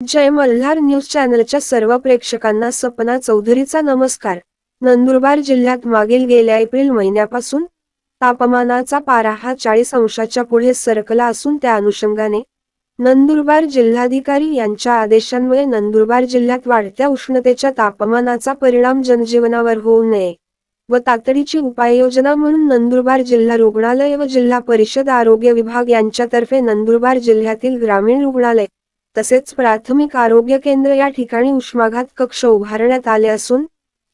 जय Malhar news चॅनलच्या सर्व प्रेक्षकांना सपना चौधरीचा नमस्कार. नंदुरबार जिल्ह्यात मागील गेल्या एप्रिल महिन्यापासून तापमानाचा पारा हा चाळीस अंशाच्या पुढे सरकला असून त्या अनुषंगाने नंदुरबार जिल्हाधिकारी यांच्या आदेशांमुळे नंदुरबार जिल्ह्यात वाढत्या उष्णतेच्या तापमानाचा परिणाम जनजीवनावर होऊ नये व तातडीची उपाययोजना म्हणून नंदुरबार जिल्हा रुग्णालय व जिल्हा परिषद आरोग्य विभाग यांच्यातर्फे नंदुरबार जिल्ह्यातील ग्रामीण रुग्णालय तसेच प्राथमिक आरोग्य केंद्र या ठिकाणी उष्माघात कक्ष उभारण्यात आले असून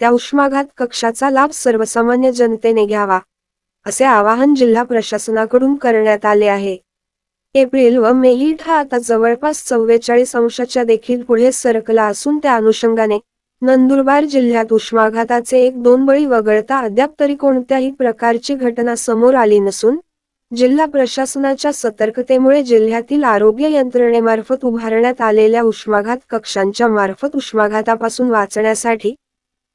त्या उष्माघात कक्षाचा लाभ सर्वसामान्य जनतेने घ्यावा असे आवाहन जिल्हा प्रशासनाकडून करण्यात आले आहे. एप्रिल व मे ही हा आता जवळपास चव्वेचाळीस अंशाच्या देखील पुढे सरकला असून त्या अनुषंगाने नंदुरबार जिल्ह्यात उष्माघाताचे एक दोन बळी वगळता अद्याप तरी कोणत्याही प्रकारची घटना समोर आली नसून जिल्हा प्रशासनाच्या सतर्कतेमुळे जिल्ह्यातील आरोग्य यंत्रणेमार्फत उभारण्यात आलेल्या उष्माघात कक्षांच्या मार्फत उष्माघातापासून वाचण्यासाठी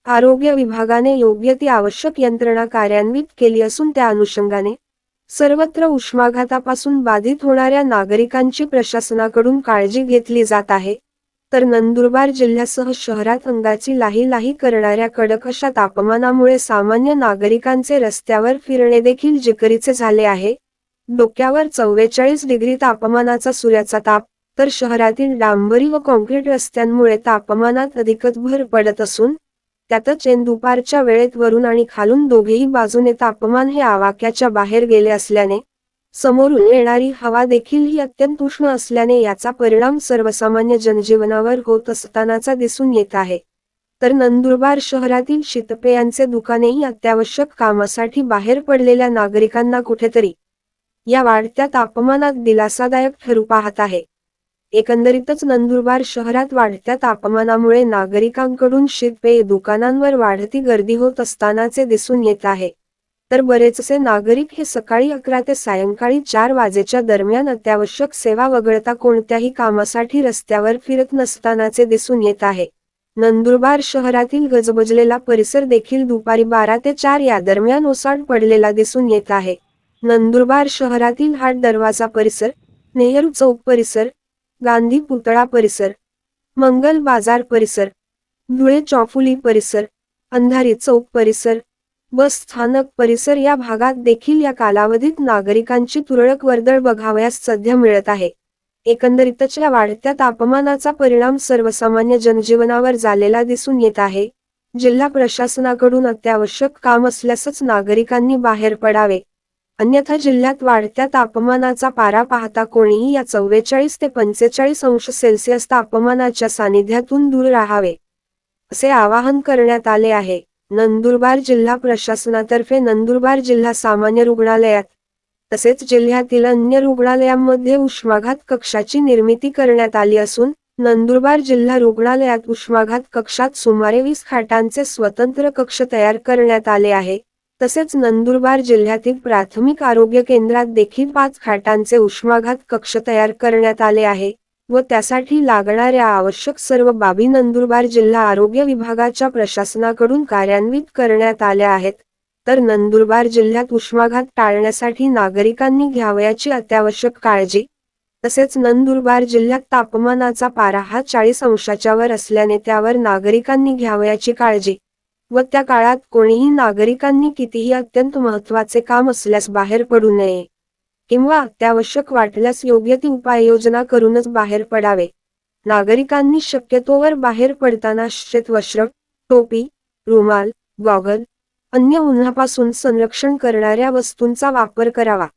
आरोग्य विभागाने योग्य ती आवश्यक यंत्रणा कार्यान्वित केली असून त्या अनुषंगाने सर्वत्र उष्माघातापासून बाधित होणाऱ्या नागरिकांची प्रशासनाकडून काळजी घेतली जात आहे. तर नंदुरबार जिल्ह्यासह शहरात अंगाची लाही लाही करणाऱ्या कडक अशा तापमानामुळे सामान्य नागरिकांचे रस्त्यावर फिरणे देखील जिकरीचे झाले आहे. डोक्यावर चव्वेचाळीस डिग्री तापमानाचा सूर्याचा ताप तर शहरातील डांबरी व कॉन्क्रीट रस्त्यांमुळे तापमानात अधिकच भर पडत असून त्यातच ऐन दुपारच्या वेळेत वरून आणि खालून दोघेही बाजूने तापमान हे आवाक्याच्या बाहेर गेले असल्याने समोरून येणारी हवा देखील ही अत्यंत उष्ण असल्याने याचा परिणाम सर्वसामान्य जनजीवनावर होत असतानाचा दिसून येत आहे. तर नंदुरबार शहरातील शीतपेयांचे दुकानेही अत्यावश्यक कामासाठी बाहेर पडलेल्या नागरिकांना कुठेतरी या वाढत्या तापमानात दिलासादायक ठरू पाहत आहे. एकंदरीतच नंदुरबार शहरात वाढत्या तापमानामुळे नागरिकांकडून शीतपेय दुकानांवर वाढती गर्दी होत असतानाचे दिसून येत आहे. तर बरेचसे नागरिक हे सकाळी अकरा ते सायंकाळी चार वाजेच्या दरम्यान अत्यावश्यक सेवा वगळता कोणत्याही कामासाठी रस्त्यावर फिरत नसतानाचे दिसून येत आहे. नंदुरबार शहरातील गजबजलेला परिसर देखील दुपारी बारा ते चार या दरम्यान ओसाड पडलेला दिसून येत आहे. नंदुरबार शहरातील हाट दरवाजा परिसर नेहरू चौक परिसर गांधी पुतळा परिसर मंगल बाजार परिसर धुळे चौफुली परिसर अंधारी चौक परिसर बस स्थानक परिसर या भागात देखील या कालावधीत नागरिकांची तुरळक वर्दळ बघावयास सध्या मिळत आहे. एकंदरीतच या वाढत्या तापमानाचा परिणाम सर्वसामान्य जनजीवनावर झालेला दिसून येत आहे. जिल्हा प्रशासनाकडून अत्यावश्यक काम असल्यासच नागरिकांनी बाहेर पडावे. अन्यथा जिल्ह्यात वाढत्या तापमानाचा पारा पाहता कोणीही या चव्वेचाळीस ते पंचेचाळीस अंश सेल्सिअस तापमानाच्या सानिध्यातून दूर राहावे असे आवाहन करण्यात आले आहे. नंदुरबार जिल्हा प्रशासनातर्फे नंदुरबार जिल्हा सामान्य रुग्णालयात तसेच जिल्ह्यातील अन्य रुग्णालयांमध्ये उष्माघात कक्षाची निर्मिती करण्यात आली असून नंदुरबार जिल्हा रुग्णालयात उष्माघात कक्षात सुमारे वीस खाटांचे स्वतंत्र कक्ष तयार करण्यात आले आहे. तसेच नंदुरबार जिल्ह्यातील प्राथमिक आरोग्य केंद्रात देखील पाच खाटांचे उष्माघात कक्ष तयार करण्यात आले आहे. व त्यासाठी लागणाऱ्या आवश्यक सर्व बाबी नंदुरबार जिल्हा आरोग्य विभागाच्या प्रशासनाकडून कार्यान्वित करण्यात आल्या आहेत. तर नंदुरबार जिल्ह्यात उष्माघात टाळण्यासाठी नागरिकांनी घ्यावयाची अत्यावश्यक काळजी. तसेच नंदुरबार जिल्ह्यात तापमानाचा पारा हा चाळीस अंशाच्या वर असल्याने त्यावर नागरिकांनी घ्यावयाची काळजी. व त्या काळात कोणीही नागरिकांनी कितीही अत्यंत महत्त्वाचे काम असल्यास बाहेर पडू नये. किंवा अत्यावश्यक वाटल्यास योग्य ती उपाययोजना करूनच बाहेर पडावे. नागरिकांनी शक्यतोवर बाहेर पडताना वस्त्र टोपी रुमाल गॉगल अन्य उन्हापासून संरक्षण करणाऱ्या वस्तूंचा वापर करावा.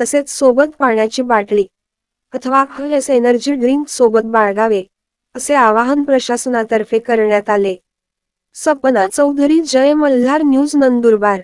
तसेच सोबत पाण्याची बाटली अथवा एस एनर्जी ड्रिंक सोबत बाळगावे असे आवाहन प्रशासनातर्फे करण्यात आले. सपना चौधरी जय मल्हार न्यूज नंदुरबार.